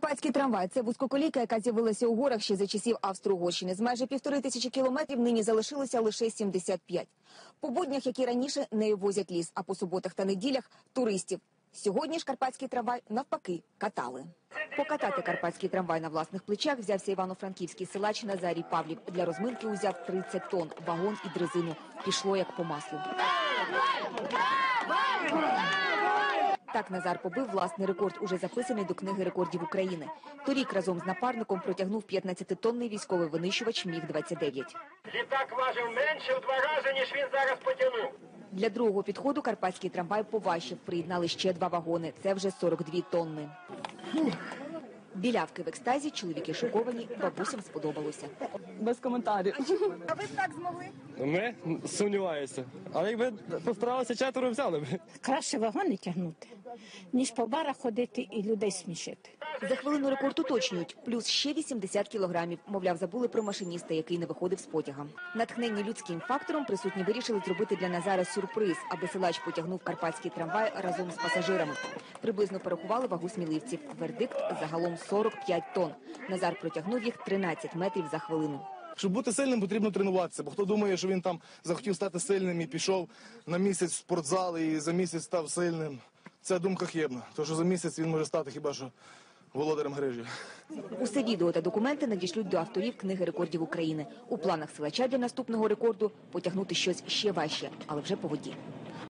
Карпатський трамвай це вузькоколійка, яка з'явилася у горах ще за часів Австро-Угорщини. З майже півтори тисячі кілометрів нині залишилося лише 75. По буднях, які раніше нею возять ліс, а по суботах та неділях туристів. Сьогодні ж карпатський трамвай навпаки катали. Покатати карпатський трамвай на власних плечах взявся івано-франківський силач Назарій Павлів. Для розминки узяв 30 тонн, вагон і дрезину. Пішло як по маслу. Так Назар побив власний рекорд, уже записаний до книги рекордів України. Торік разом з напарником протягнув 15-тонний військовий винищувач Міг-29. Літак важив менше в два рази, ніж він зараз потягнув. Для другого підходу карпатський трамвай поважчив. Приєднали ще два вагони. Це вже 42 тонни. Білявки в екстазі, чоловіки шоковані, бабусям сподобалося. без коментарів. аби так змогли Ми сумніваюся. Але якби постаралися четверо взяли б. краще вагони тягнути, ніж по барах ходити і людей смішити. За хвилину рекорд уточнюють. Плюс ще 80 кілограмів. Мовляв, забули про машиніста, який не виходив з потяга. Натхненні людським фактором присутні вирішили зробити для Назара сюрприз, аби силач потягнув карпатський трамвай разом з пасажирами. Приблизно порахували вагу сміливців. Вердикт загалом 45 тонн. Назар протягнув їх 13 метрів за хвилину. Щоб бути сильним, потрібно тренуватися. Бо хто думає, що він там захотів стати сильним і пішов на місяць в спортзал і за місяць став сильним. Це думка хибна. Тому що за місяць він може стати хіба що володарем грижі. Усе відео та документи надішлють до авторів книги рекордів України. У планах силача для наступного рекорду потягнути щось ще важче, але вже по воді.